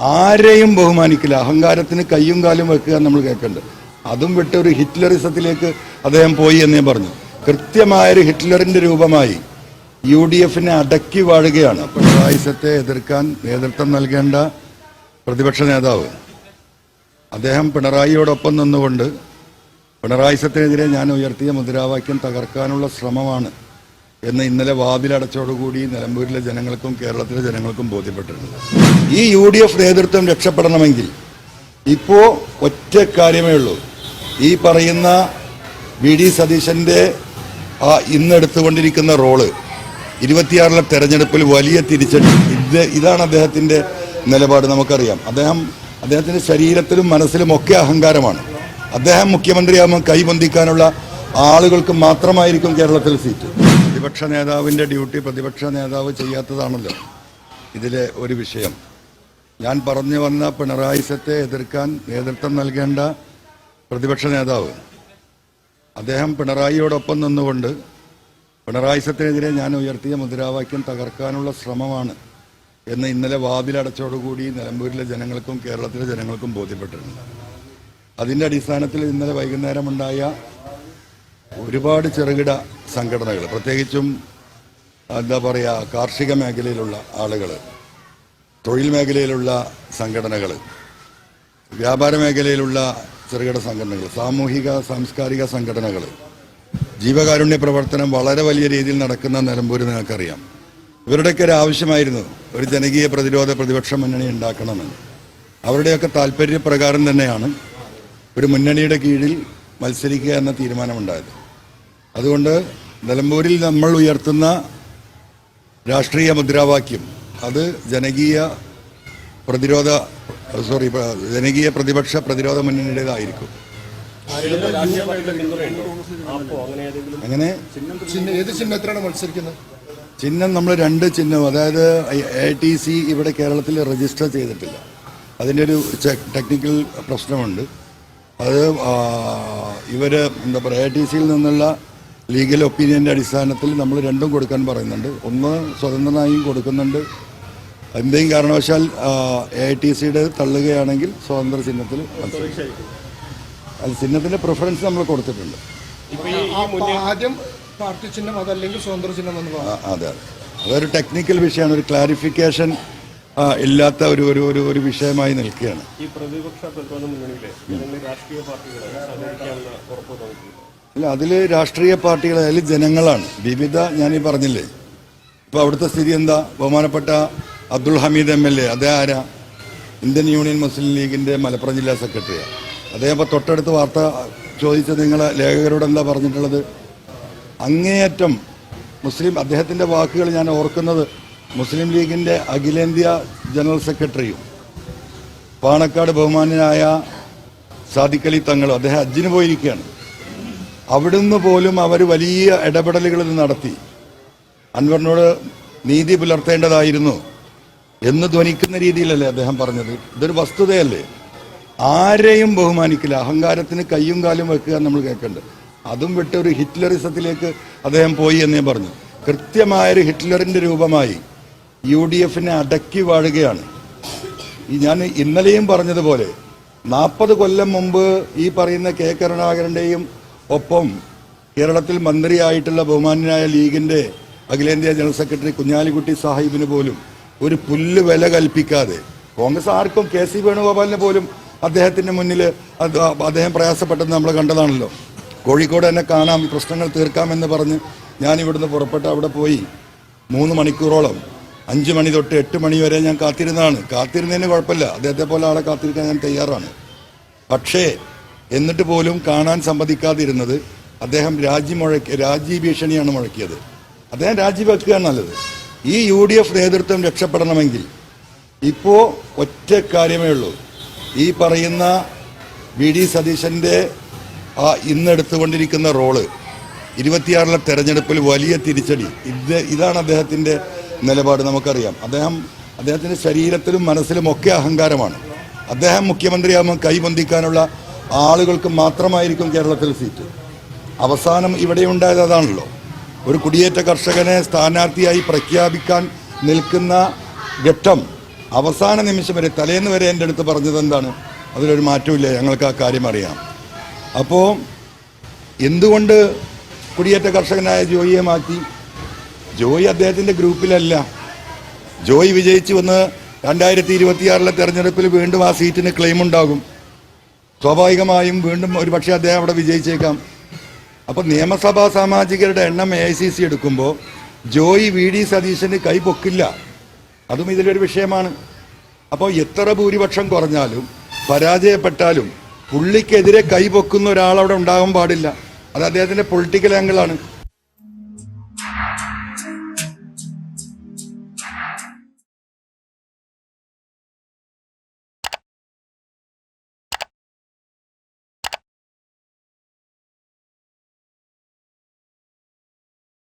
ആരെയും ബഹുമാനിക്കില്ല. അഹങ്കാരത്തിന് കയ്യും കാലും വെക്കുക നമ്മൾ കേൾക്കേണ്ടത് അതും വിട്ട് ഒരു ഹിറ്റ്ലറിസത്തിലേക്ക് അദ്ദേഹം പോയി എന്നേ പറഞ്ഞു. കൃത്യമായൊരു ഹിറ്റ്ലറിന്റെ രൂപമായി യു ഡി എഫിനെ അടക്കി വാഴുകയാണ്. പിണറായിസത്തെ എതിർക്കാൻ നേതൃത്വം നൽകേണ്ട പ്രതിപക്ഷ നേതാവ്. അദ്ദേഹം പിണറായിയോടൊപ്പം നിന്നുകൊണ്ട് പിണറായിസത്തിനെതിരെ ഞാൻ ഉയർത്തിയ മുദ്രാവാക്യം തകർക്കാനുള്ള ശ്രമമാണ്. എന്ന് ഇന്നലെ വാതിലടച്ചോടുകൂടി നിലമ്പൂരിലെ ജനങ്ങൾക്കും കേരളത്തിലെ ജനങ്ങൾക്കും ബോധ്യപ്പെട്ടിട്ടുണ്ട് ഈ യു ഡി എഫ് നേതൃത്വം രക്ഷപ്പെടണമെങ്കിൽ ഇപ്പോ ഒറ്റ കാര്യമേ ഉള്ളൂ. ഈ പറയുന്ന വി ഡി സതീശന്റെ ആ ഇന്നെടുത്തുകൊണ്ടിരിക്കുന്ന റോൾ ഇരുപത്തിയാറിലെ തെരഞ്ഞെടുപ്പിൽ വലിയ തിരിച്ചടി. ഇത് ഇതാണ് അദ്ദേഹത്തിന്റെ നിലപാട് നമുക്കറിയാം. അദ്ദേഹം അദ്ദേഹത്തിന്റെ ശരീരത്തിലും മനസ്സിലും ഒക്കെ അഹങ്കാരമാണ്. അദ്ദേഹം മുഖ്യമന്ത്രിയാകുമ്പോൾ കൈബന്ധിക്കാനുള്ള ആളുകൾക്ക് മാത്രമായിരിക്കും കേരളത്തിൽ സീറ്റ്. പ്രതിപക്ഷ നേതാവിന്റെ ഡ്യൂട്ടി പ്രതിപക്ഷ നേതാവ് ചെയ്യാത്തതാണല്ലോ ഇതിലെ ഒരു വിഷയം. ഞാൻ പറഞ്ഞു വന്ന പിണറായിസത്തെ എതിർക്കാൻ നേതൃത്വം നൽകേണ്ട പ്രതിപക്ഷ നേതാവ്. അദ്ദേഹം പിണറായിയോടൊപ്പം നിന്നുകൊണ്ട് പിണറായിസത്തിനെതിരെ ഞാൻ ഉയർത്തിയ മുദ്രാവാക്യം തകർക്കാനുള്ള ശ്രമമാണ് എന്ന് ഇന്നലെ വാതിലടച്ചോടുകൂടി നിലമ്പൂരിലെ ജനങ്ങൾക്കും കേരളത്തിലെ ജനങ്ങൾക്കും ബോധ്യപ്പെട്ടിട്ടുണ്ട് അതിന്റെ അടിസ്ഥാനത്തിൽ ഇന്നലെ വൈകുന്നേരമുണ്ടായ ഒരുപാട് ചെറുകിട സംഘടനകൾ പ്രത്യേകിച്ചും എന്താ പറയുക കാർഷിക മേഖലയിലുള്ള ആളുകൾ തൊഴിൽ മേഖലയിലുള്ള സംഘടനകൾ വ്യാപാര മേഖലയിലുള്ള ചെറുകിട സംഘടനകൾ സാമൂഹിക സാംസ്കാരിക സംഘടനകൾ ജീവകാരുണ്യ പ്രവർത്തനം വളരെ വലിയ രീതിയിൽ നടക്കുന്ന നിലമ്പൂർ നിങ്ങൾക്കറിയാം. ഇവരുടെയൊക്കെ ഒരു ആവശ്യമായിരുന്നു ഒരു ജനകീയ പ്രതിരോധ പ്രതിപക്ഷ മുന്നണി ഉണ്ടാക്കണമെന്ന്. അവരുടെയൊക്കെ താല്പര്യപ്രകാരം തന്നെയാണ് ഒരു മുന്നണിയുടെ കീഴിൽ മത്സരിക്കുക എന്ന തീരുമാനമുണ്ടായത്. അതുകൊണ്ട് നിലമ്പൂരിൽ നമ്മൾ ഉയർത്തുന്ന രാഷ്ട്രീയ മുദ്രാവാക്യം അത് ജനകീയ പ്രതിരോധ സോറി ജനകീയ പ്രതിപക്ഷ പ്രതിരോധ മുന്നണിയുടേതായിരിക്കും. അങ്ങനെ ചിഹ്നം ഏത് ചിഹ്നത്തിലാണ് മത്സരിക്കുന്നത്? ചിഹ്നം നമ്മൾ രണ്ട് ചിഹ്നം അതായത് എ ടി സി ഇവിടെ കേരളത്തിൽ രജിസ്റ്റർ ചെയ്തിട്ടില്ല. അതിന്റെ ഒരു ടെക്നിക്കൽ പ്രശ്നമുണ്ട്. അത് ഇവർ ഇവർ എന്താ പറയുക എ ടി സിയിൽ നിന്നുള്ള ലീഗൽ ഒപ്പീനിയന്റെ അടിസ്ഥാനത്തിൽ നമ്മൾ രണ്ടും കൊടുക്കാൻ പറയുന്നുണ്ട്. ഒന്ന് സ്വതന്ത്രനായും കൊടുക്കുന്നുണ്ട്. എന്തെങ്കിലും കാരണവശാൽ എ ഐ ടി സിയുടെ തള്ളുകയാണെങ്കിൽ സ്വതന്ത്ര ചിഹ്നത്തിൽ. അത് ചിഹ്നത്തിന്റെ പ്രിഫറൻസ് നമ്മൾ കൊടുത്തിട്ടുണ്ട്. ആദ്യം പാർട്ടി ചിഹ്നം അതല്ലെങ്കിൽ സ്വതന്ത്ര ചിഹ്നം എന്ന് അതെ അതെ. അതൊരു ടെക്നിക്കൽ വിഷയമാണ്. ഒരു ക്ലാരിഫിക്കേഷൻ ഇല്ലാത്ത ഒരു ഒരു ഒരു ഒരു വിഷയമായി നിൽക്കുകയാണ്. ഈ പ്രതിപക്ഷ പ്രതിരോധ മുന്നണിയിലെ രാഷ്ട്രീയ പാർട്ടികളെ സഹകരിക്കാനുള്ള ഉറപ്പ് തോന്നിയിട്ടുണ്ട്. അല്ല അതിൽ രാഷ്ട്രീയ പാർട്ടികൾ അതിൽ ജനങ്ങളാണ്. വിവിധ ഈ പറഞ്ഞില്ലേ? ഇപ്പോൾ അവിടുത്തെ സ്ഥിതി എന്താ? ബഹുമാനപ്പെട്ട Abdul Hameed M L A അതേ ആരാ? ഇന്ത്യൻ യൂണിയൻ മുസ്ലിം ലീഗിന്റെ മലപ്പുറം ജില്ലാ സെക്രട്ടറിയാണ് അദ്ദേഹം ഇപ്പോൾ തൊട്ടടുത്ത് വാർത്ത ചോദിച്ച നിങ്ങൾ ലേഖകരോട് എന്താ പറഞ്ഞിട്ടുള്ളത്? അങ്ങേയറ്റം മുസ്ലിം അദ്ദേഹത്തിന്റെ വാക്കുകൾ ഞാൻ ഓർക്കുന്നത് മുസ്ലിം ലീഗിന്റെ അഖിലേന്ത്യാ ജനറൽ സെക്രട്ടറിയും പാണക്കാട് ബഹുമാനനായ സാദിഖലി തങ്ങളും അദ്ദേഹം അജിന് പോയിരിക്കുകയാണ്. അവിടുന്ന് പോലും അവർ വലിയ ഇടപെടലുകൾ നടത്തി. അൻവറിനോട് നീതി പുലർത്തേണ്ടതായിരുന്നു എന്ന് ധ്വനിക്കുന്ന രീതിയിലല്ലേ അദ്ദേഹം പറഞ്ഞത്? ഇതൊരു വസ്തുതയല്ലേ? ആരെയും ബഹുമാനിക്കില്ല. അഹങ്കാരത്തിന് കയ്യും കാലും വെക്കുക നമ്മൾ കേൾക്കേണ്ടത് അതും വിട്ട് ഒരു ഹിറ്റ്ലറിസത്തിലേക്ക് അദ്ദേഹം പോയി എന്നേ പറഞ്ഞു. കൃത്യമായൊരു ഹിറ്റ്ലറിന്റെ രൂപമായി യു ഡി എഫിനെ അടക്കി വാഴുകയാണ്. ഈ ഞാൻ ഇന്നലെയും പറഞ്ഞതുപോലെ നാൽപ്പത് കൊല്ലം മുമ്പ് ഈ പറയുന്ന കെ കരുണാകരന്റെയും ഒപ്പം കേരളത്തിൽ മന്ത്രിയായിട്ടുള്ള ബഹുമാന്യനായ ലീഗിന്റെ അഖിലേന്ത്യാ ജനറൽ സെക്രട്ടറി കുഞ്ഞാലിക്കുട്ടി സാഹിബിന് പോലും ഒരു പുല്ല് വില കൽപ്പിക്കാതെ കോൺഗ്രസ് ആർക്കും കെ സി വേണുഗോപാലിന് പോലും അദ്ദേഹത്തിന്റെ മുന്നിൽ അദ്ദേഹം പ്രയാസപ്പെട്ടത് നമ്മൾ കണ്ടതാണല്ലോ. കോഴിക്കോട് തന്നെ കാണാം പ്രശ്നങ്ങൾ തീർക്കാമെന്ന് പറഞ്ഞ് ഞാൻ ഇവിടുന്ന് പുറപ്പെട്ട് അവിടെ പോയി മൂന്ന് മണിക്കൂറോളം. അഞ്ച് മണി തൊട്ട് എട്ട് മണി വരെ ഞാൻ കാത്തിരുന്നതാണ്. കാത്തിരുന്നതിന് കുഴപ്പമില്ല. അദ്ദേഹത്തെ പോലെ ആളെ കാത്തിരിക്കാൻ ഞാൻ തയ്യാറാണ്. പക്ഷേ എന്നിട്ട് പോലും കാണാൻ സമ്മതിക്കാതിരുന്നത് അദ്ദേഹം രാജി മുഴക്കി രാജി ഭീഷണിയാണ് മുഴക്കിയത്. അദ്ദേഹം രാജിവെക്കുകയാണ് നല്ലത്. ഈ യു ഡി എഫ് നേതൃത്വം രക്ഷപ്പെടണമെങ്കിൽ ഇപ്പോൾ ഒറ്റ കാര്യമേ ഉള്ളൂ. ഈ പറയുന്ന വി ഡി സതീശന്റെ ആ ഇന്നെടുത്തുകൊണ്ടിരിക്കുന്ന റോൾ ഇരുപത്തിയാറിലെ തെരഞ്ഞെടുപ്പിൽ വലിയ തിരിച്ചടി. ഇത് ഇതാണ് അദ്ദേഹത്തിന്റെ നിലപാട് നമുക്കറിയാം. അദ്ദേഹം അദ്ദേഹത്തിന്റെ ശരീരത്തിലും മനസ്സിലും ഒക്കെ അഹങ്കാരമാണ്. അദ്ദേഹം മുഖ്യമന്ത്രിയാകുമ്പോൾ കൈബന്ധിക്കാനുള്ള ആളുകൾക്ക് മാത്രമായിരിക്കും കേരളത്തിൽ സീറ്റ്. അവസാനം ഇവിടെ ഉണ്ടായത് അതാണല്ലോ. ഒരു കുടിയേറ്റ കർഷകനെ സ്ഥാനാർത്ഥിയായി പ്രഖ്യാപിക്കാൻ നിൽക്കുന്ന ഘട്ടം അവസാന നിമിഷം വരെ തലേന്ന് വരെ എന്റെ അടുത്ത് പറഞ്ഞത് എന്താണ്? അതിലൊരു മാറ്റമില്ല ഞങ്ങൾക്ക് ആ കാര്യം അറിയാം. അപ്പോൾ എന്തുകൊണ്ട് കുടിയേറ്റ കർഷകനായ ജോയിയെ മാറ്റി? ജോയി അദ്ദേഹത്തിന്റെ ഗ്രൂപ്പിലല്ല. ജോയി വിജയിച്ചു വന്ന് രണ്ടായിരത്തി ഇരുപത്തിയാറിലെ തെരഞ്ഞെടുപ്പിൽ വീണ്ടും ആ സീറ്റിന് ക്ലെയിം ഉണ്ടാകും. സ്വാഭാവികമായും വീണ്ടും ഒരു പക്ഷേ അദ്ദേഹം അവിടെ വിജയിച്ചേക്കാം. അപ്പോൾ നിയമസഭാ സാമാജികരുടെ എണ്ണം എ എടുക്കുമ്പോൾ ജോയി വി ഡി സതീശന് കൈ പൊക്കില്ല. അതും ഇതിലൊരു വിഷയമാണ്. അപ്പോൾ എത്ര ഭൂരിപക്ഷം കുറഞ്ഞാലും പരാജയപ്പെട്ടാലും പുള്ളിക്കെതിരെ കൈ പൊക്കുന്ന ഒരാൾ അവിടെ ഉണ്ടാകാൻ പാടില്ല. അത് അദ്ദേഹത്തിന്റെ പൊളിറ്റിക്കൽ ആംഗിളാണ്